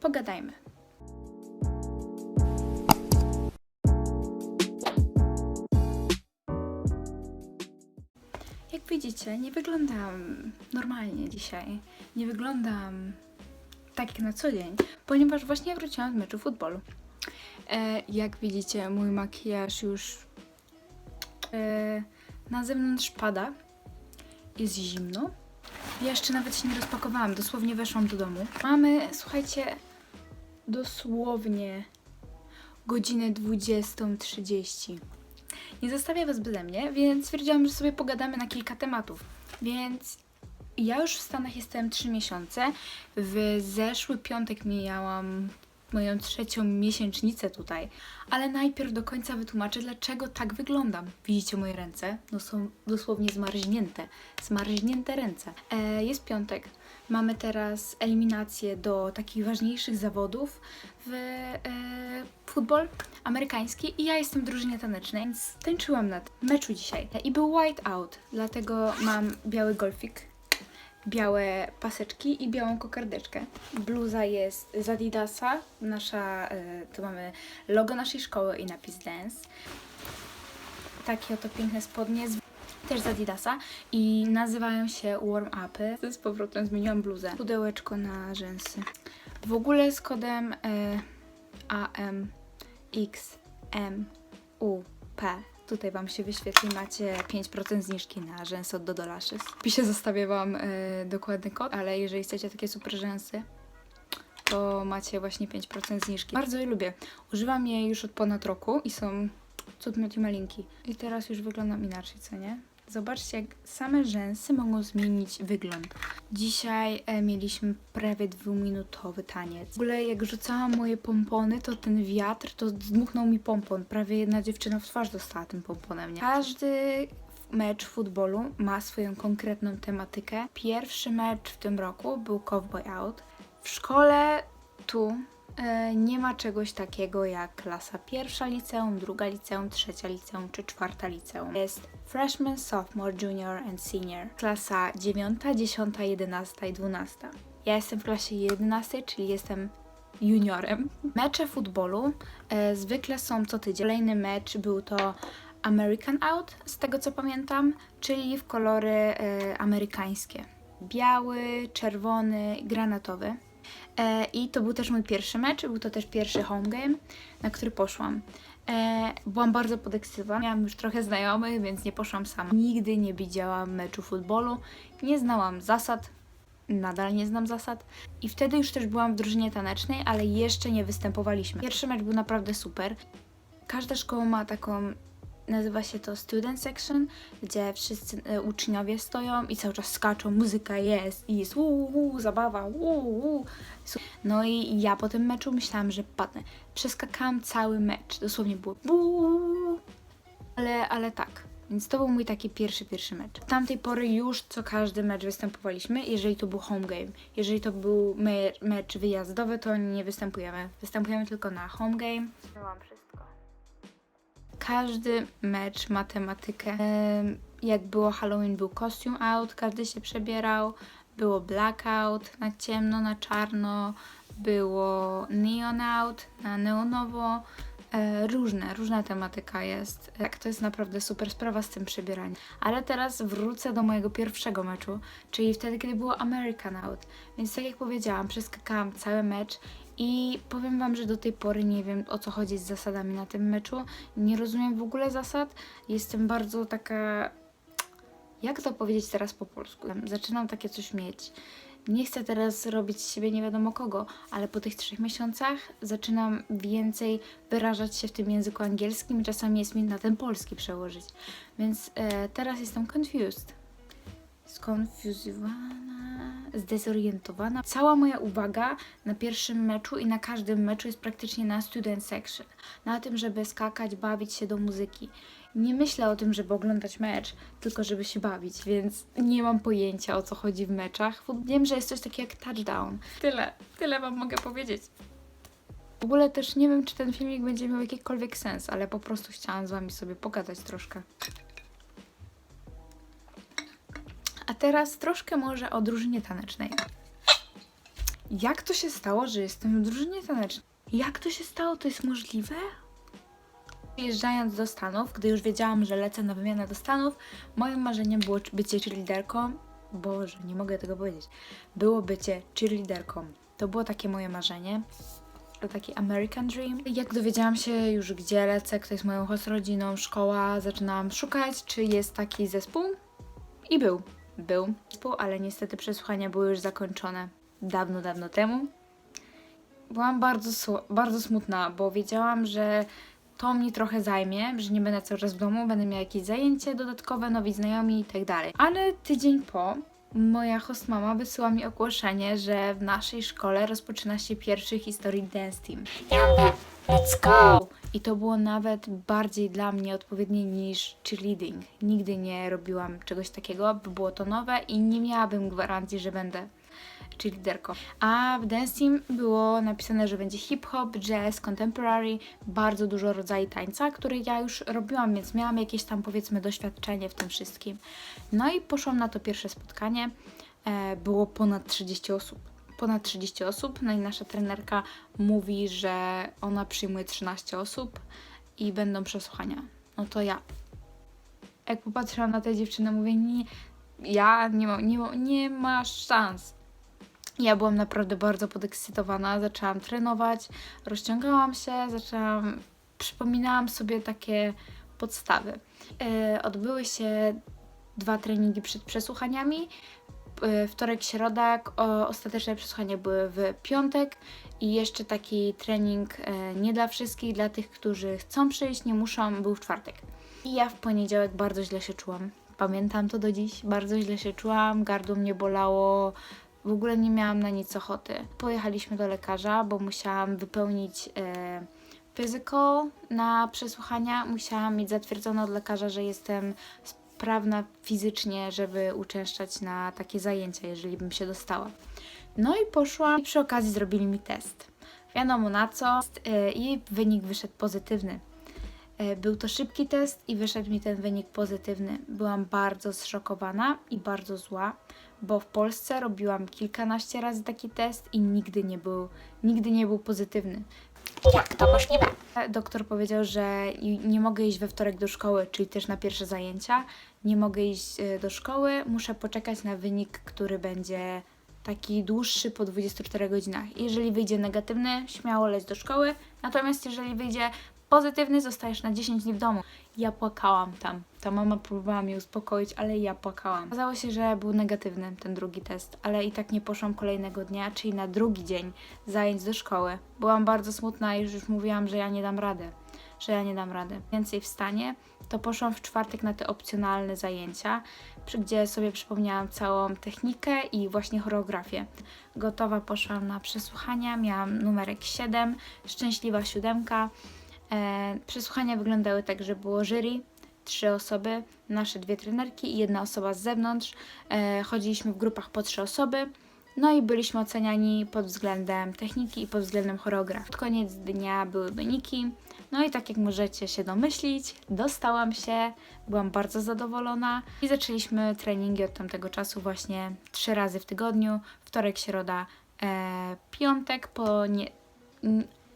pogadajmy. Jak widzicie, nie wyglądam normalnie dzisiaj. Nie wyglądam tak jak na co dzień, ponieważ właśnie wróciłam z meczu futbolu. E, jak widzicie, mój makijaż już e, na zewnątrz pada. Jest zimno. Ja jeszcze nawet się nie rozpakowałam, dosłownie weszłam do domu. Mamy, słuchajcie, dosłownie godzinę 20.30. Nie zostawię Was beze mnie, więc stwierdziłam, że sobie pogadamy na kilka tematów. Więc ja już w Stanach jestem 3 miesiące. W zeszły piątek mijałam moją trzecią miesięcznicę tutaj, ale najpierw do końca wytłumaczę, dlaczego tak wyglądam. Widzicie moje ręce? No są dosłownie zmarznięte. Zmarznięte ręce. E, jest piątek. Mamy teraz eliminację do takich ważniejszych zawodów w e, futbol amerykański i ja jestem w drużynie tanecznej, więc tańczyłam na meczu dzisiaj. I był white out, dlatego mam biały golfik, białe paseczki i białą kokardeczkę. Bluza jest z Adidasa, nasza, e, tu mamy logo naszej szkoły i napis dance. Takie oto piękne spodnie, z, też z Adidasa i nazywają się warm upy. Z powrotem zmieniłam bluzę. Pudełeczko na rzęsy. W ogóle z kodem e, AM X M U P. Tutaj Wam się wyświetli, macie 5% zniżki na rzęsy od Dodo Lashes. W pisie zostawię Wam y, dokładny kod, ale jeżeli chcecie takie super rzęsy, to macie właśnie 5% zniżki. Bardzo je lubię. Używam je już od ponad roku i są cudnoti malinki. I teraz już wyglądam inaczej, co nie? Zobaczcie, jak same rzęsy mogą zmienić wygląd. Dzisiaj e, mieliśmy prawie dwuminutowy taniec. W ogóle jak rzucałam moje pompony, to ten wiatr, to zdmuchnął mi pompon. Prawie jedna dziewczyna w twarz dostała tym pomponem, nie? Każdy mecz futbolu ma swoją konkretną tematykę. Pierwszy mecz w tym roku był Cowboy Out. W szkole tu nie ma czegoś takiego jak klasa pierwsza liceum, druga liceum, trzecia liceum czy czwarta liceum. Jest freshman, sophomore, junior and senior. Klasa dziewiąta, dziesiąta, jedenasta i dwunasta. Ja jestem w klasie 11, czyli jestem juniorem. Mecze futbolu e, zwykle są co tydzień. Kolejny mecz był to American Out, z tego co pamiętam, czyli w kolory e, amerykańskie. Biały, czerwony, granatowy. E, I to był też mój pierwszy mecz, był to też pierwszy home game, na który poszłam. E, byłam bardzo podekscytowana, miałam już trochę znajomych, więc nie poszłam sama. Nigdy nie widziałam meczu futbolu, nie znałam zasad, nadal nie znam zasad. I wtedy już też byłam w drużynie tanecznej, ale jeszcze nie występowaliśmy. Pierwszy mecz był naprawdę super. Każda szkoła ma taką, nazywa się to student section, gdzie wszyscy e, uczniowie stoją i cały czas skaczą, muzyka jest i jest uu, uu, zabawa, uu, uu. No i ja po tym meczu myślałam, że padnę. Przeskakałam cały mecz, dosłownie było buu, ale, ale tak. Więc to był mój taki pierwszy, pierwszy mecz. Od tamtej pory już co każdy mecz występowaliśmy, jeżeli to był home game. Jeżeli to był me mecz wyjazdowy, to nie występujemy. Występujemy tylko na home game. Miałam wszystko. Każdy mecz ma tematykę. Em, Jak było Halloween, był costume out, każdy się przebierał. Było blackout na ciemno, na czarno. Było neon out, na neonowo. E, różne, różna tematyka jest. Tak, to jest naprawdę super sprawa z tym przebieraniem. Ale teraz wrócę do mojego pierwszego meczu, czyli wtedy, kiedy było American Out. Więc tak jak powiedziałam, przeskakałam cały mecz i powiem Wam, że do tej pory nie wiem o co chodzi z zasadami na tym meczu. Nie rozumiem w ogóle zasad. Jestem bardzo taka. Jak to powiedzieć teraz po polsku? Zaczynam takie coś mieć. Nie chcę teraz robić z siebie nie wiadomo kogo, ale po tych trzech miesiącach zaczynam więcej wyrażać się w tym języku angielskim i czasami jest mi na ten polski przełożyć. Więc e, teraz jestem confused. Skonfuzowana, zdezorientowana. Cała moja uwaga na pierwszym meczu i na każdym meczu jest praktycznie na student section. Na tym, żeby skakać, bawić się do muzyki. Nie myślę o tym, żeby oglądać mecz, tylko żeby się bawić, więc nie mam pojęcia o co chodzi w meczach. Wiem, że jest coś takiego jak touchdown. Tyle, tyle Wam mogę powiedzieć. W ogóle też nie wiem, czy ten filmik będzie miał jakikolwiek sens, ale po prostu chciałam z Wami sobie pogadać troszkę. A teraz troszkę może o drużynie tanecznej. Jak to się stało, że jestem w drużynie tanecznej? Jak to się stało? To jest możliwe? Wjeżdżając do Stanów, gdy już wiedziałam, że lecę na wymianę do Stanów, moim marzeniem było bycie cheerleaderką. Boże, nie mogę tego powiedzieć. Było bycie cheerleaderką. To było takie moje marzenie. To taki American Dream. Jak dowiedziałam się już, gdzie lecę, kto jest moją host rodziną, szkoła, zaczynałam szukać, czy jest taki zespół. I był. Był ale niestety przesłuchania były już zakończone dawno, dawno temu. Byłam bardzo, bardzo smutna, bo wiedziałam, że to mnie trochę zajmie, że nie będę cały czas w domu, będę miała jakieś zajęcie dodatkowe, nowi znajomi i tak dalej. Ale tydzień po moja host mama wysyła mi ogłoszenie, że w naszej szkole rozpoczyna się pierwszy History Dance Team. Let's go! I to było nawet bardziej dla mnie odpowiednie niż cheerleading. Nigdy nie robiłam czegoś takiego, bo było to nowe i nie miałabym gwarancji, że będę cheerleaderką. A w Dance Team było napisane, że będzie hip-hop, jazz, contemporary, bardzo dużo rodzajów tańca, które ja już robiłam, więc miałam jakieś tam powiedzmy doświadczenie w tym wszystkim. No i poszłam na to pierwsze spotkanie. E, było ponad 30 osób. Ponad 30 osób, no i nasza trenerka mówi, że ona przyjmuje 13 osób i będą przesłuchania. No to ja. Jak popatrzyłam na tę dziewczynę, mówię, nie, ja nie mam, nie, nie ma szans. Ja byłam naprawdę bardzo podekscytowana, zaczęłam trenować, rozciągałam się, zaczęłam, przypominałam sobie takie podstawy. E, odbyły się dwa treningi przed przesłuchaniami. E, Wtorek, środa, ostateczne przesłuchania były w piątek i jeszcze taki trening e, nie dla wszystkich, dla tych, którzy chcą przyjść, nie muszą, był w czwartek. I ja w poniedziałek bardzo źle się czułam. Pamiętam to do dziś. Bardzo źle się czułam, gardło mnie bolało, w ogóle nie miałam na nic ochoty. Pojechaliśmy do lekarza, bo musiałam wypełnić e, physical na przesłuchania. Musiałam mieć zatwierdzone od lekarza, że jestem sprawna fizycznie, żeby uczęszczać na takie zajęcia, jeżeli bym się dostała. No i poszłam i przy okazji zrobili mi test. Wiadomo na co e, i wynik wyszedł pozytywny. E, Był to szybki test i wyszedł mi ten wynik pozytywny. Byłam bardzo zszokowana i bardzo zła, bo w Polsce robiłam kilkanaście razy taki test i nigdy nie był, nigdy nie był pozytywny. Jak to możliwe? Doktor powiedział, że nie mogę iść we wtorek do szkoły, czyli też na pierwsze zajęcia. Nie mogę iść e, do szkoły, muszę poczekać na wynik, który będzie taki dłuższy po 24 godzinach. Jeżeli wyjdzie negatywny, śmiało leć do szkoły, natomiast jeżeli wyjdzie pozytywny, zostajesz na 10 dni w domu. Ja płakałam tam. Ta mama próbowała mnie uspokoić, ale ja płakałam. Okazało się, że był negatywny ten drugi test, ale i tak nie poszłam kolejnego dnia, czyli na drugi dzień zajęć do szkoły. Byłam bardzo smutna i już mówiłam, że ja nie dam rady że ja nie dam rady. Więcej w stanie, to poszłam w czwartek na te opcjonalne zajęcia, gdzie sobie przypomniałam całą technikę i właśnie choreografię. Gotowa poszłam na przesłuchania, miałam numerek 7, szczęśliwa siódemka. E, przesłuchania wyglądały tak, że było jury, trzy osoby, nasze dwie trenerki i jedna osoba z zewnątrz. E, chodziliśmy w grupach po trzy osoby. No i byliśmy oceniani pod względem techniki i pod względem choreografii. Pod koniec dnia były wyniki. No i tak jak możecie się domyślić, dostałam się, byłam bardzo zadowolona i zaczęliśmy treningi od tamtego czasu właśnie trzy razy w tygodniu, wtorek, środa, e, piątek po nie,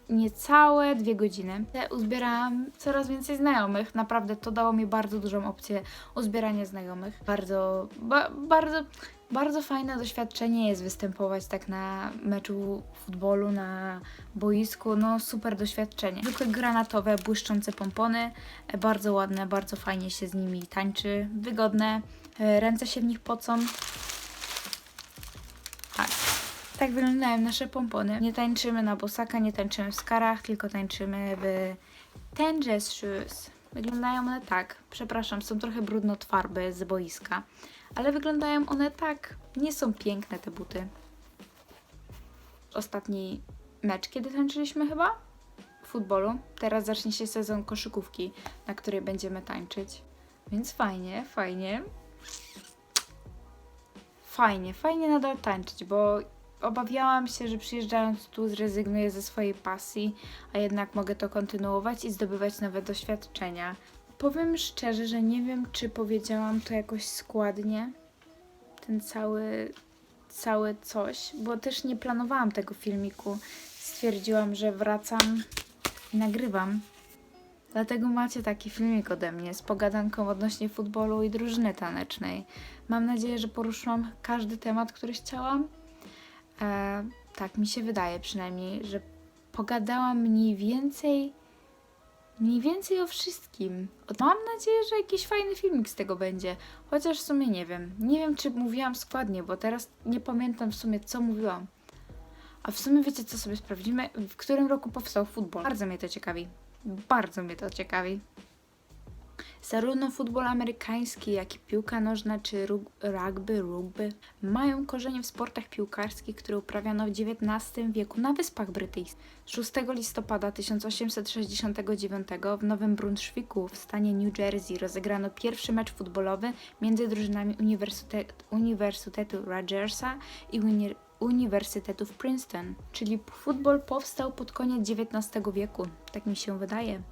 niecałe dwie godziny. Uzbierałam coraz więcej znajomych, naprawdę to dało mi bardzo dużą opcję uzbierania znajomych. Bardzo, ba, bardzo, bardzo fajne doświadczenie jest występować tak na meczu futbolu, na boisku, no super doświadczenie. Zwykłe granatowe, błyszczące pompony, e, bardzo ładne, bardzo fajnie się z nimi tańczy, wygodne, e, ręce się w nich pocą. Tak. Tak wyglądają nasze pompony. Nie tańczymy na bosaka, nie tańczymy w skarach, tylko tańczymy w ten jazz shoes. Wyglądają one tak. Przepraszam, są trochę brudno farby z boiska, ale wyglądają one tak. Nie są piękne te buty. Ostatni mecz, kiedy tańczyliśmy chyba? W futbolu. Teraz zacznie się sezon koszykówki, na której będziemy tańczyć. Więc fajnie, fajnie. Fajnie, fajnie nadal tańczyć, bo obawiałam się, że przyjeżdżając tu zrezygnuję ze swojej pasji, a jednak mogę to kontynuować i zdobywać nowe doświadczenia. Powiem szczerze, że nie wiem, czy powiedziałam to jakoś składnie. Ten cały całe coś, bo też nie planowałam tego filmiku. Stwierdziłam, że wracam i nagrywam. Dlatego macie taki filmik ode mnie z pogadanką odnośnie futbolu i drużyny tanecznej. Mam nadzieję, że poruszyłam każdy temat, który chciałam. E, tak mi się wydaje przynajmniej, że pogadałam mniej więcej mniej więcej o wszystkim. Mam nadzieję, że jakiś fajny filmik z tego będzie. Chociaż w sumie nie wiem. Nie wiem, czy mówiłam składnie, bo teraz nie pamiętam w sumie, co mówiłam. A w sumie wiecie, co sobie sprawdzimy? W którym roku powstał futbol? Bardzo mnie to ciekawi. Bardzo mnie to ciekawi. Zarówno futbol amerykański, jak i piłka nożna czy rug- rugby, rugby mają korzenie w sportach piłkarskich, które uprawiano w XIX wieku na Wyspach Brytyjskich. 6 listopada 1869 w Nowym Brunswicku w stanie New Jersey rozegrano pierwszy mecz futbolowy między drużynami Uniwersytet- Uniwersytetu Rogersa i uni- Uniwersytetu w Princeton. Czyli futbol powstał pod koniec XIX wieku, tak mi się wydaje.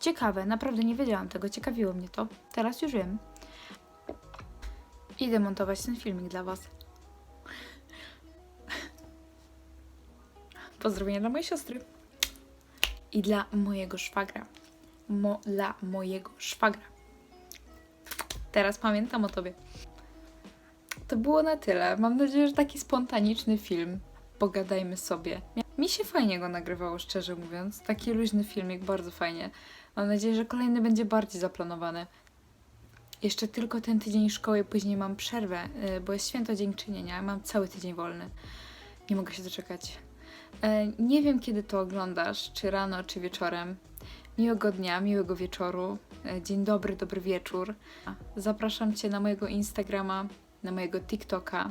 Ciekawe, naprawdę nie wiedziałam tego, ciekawiło mnie to. Teraz już wiem. Idę montować ten filmik dla Was. Pozdrowienia dla mojej siostry. I dla mojego szwagra. Mo, dla mojego szwagra. Teraz pamiętam o tobie. To było na tyle. Mam nadzieję, że taki spontaniczny film. Pogadajmy sobie. Mi się fajnie go nagrywało, szczerze mówiąc. Taki luźny filmik, bardzo fajnie. Mam nadzieję, że kolejny będzie bardziej zaplanowany. Jeszcze tylko ten tydzień szkoły, później mam przerwę, y, bo jest święto dziękczynienia. Mam cały tydzień wolny. Nie mogę się doczekać. E, Nie wiem, kiedy to oglądasz, czy rano, czy wieczorem. Miłego dnia, miłego wieczoru. E, Dzień dobry, dobry wieczór. Zapraszam Cię na mojego Instagrama, na mojego TikToka,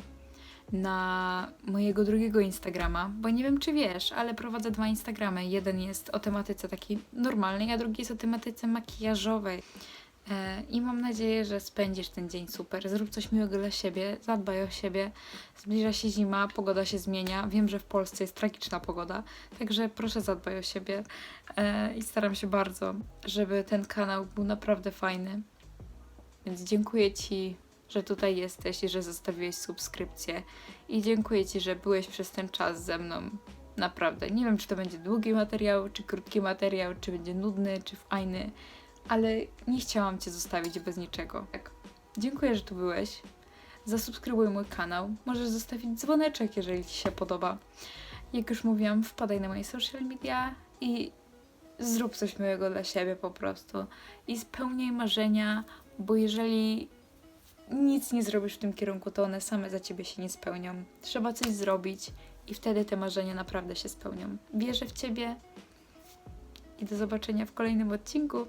na mojego drugiego Instagrama, bo nie wiem, czy wiesz, ale prowadzę dwa Instagramy. Jeden jest o tematyce takiej normalnej, a drugi jest o tematyce makijażowej. E, I mam nadzieję, że spędzisz ten dzień super. Zrób coś miłego dla siebie, zadbaj o siebie. Zbliża się zima, pogoda się zmienia. Wiem, że w Polsce jest tragiczna pogoda, także proszę zadbaj o siebie. E, I staram się bardzo, żeby ten kanał był naprawdę fajny. Więc dziękuję Ci, że tutaj jesteś i że zostawiłeś subskrypcję. I dziękuję Ci, że byłeś przez ten czas ze mną. Naprawdę. Nie wiem, czy to będzie długi materiał, czy krótki materiał, czy będzie nudny, czy fajny, ale nie chciałam Cię zostawić bez niczego. Tak. Dziękuję, że tu byłeś. Zasubskrybuj mój kanał. Możesz zostawić dzwoneczek, jeżeli Ci się podoba. Jak już mówiłam, wpadaj na moje social media i zrób coś miłego dla siebie po prostu. I spełniaj marzenia, bo jeżeli nic nie zrobisz w tym kierunku, to one same za ciebie się nie spełnią. Trzeba coś zrobić i wtedy te marzenia naprawdę się spełnią. Wierzę w ciebie i do zobaczenia w kolejnym odcinku.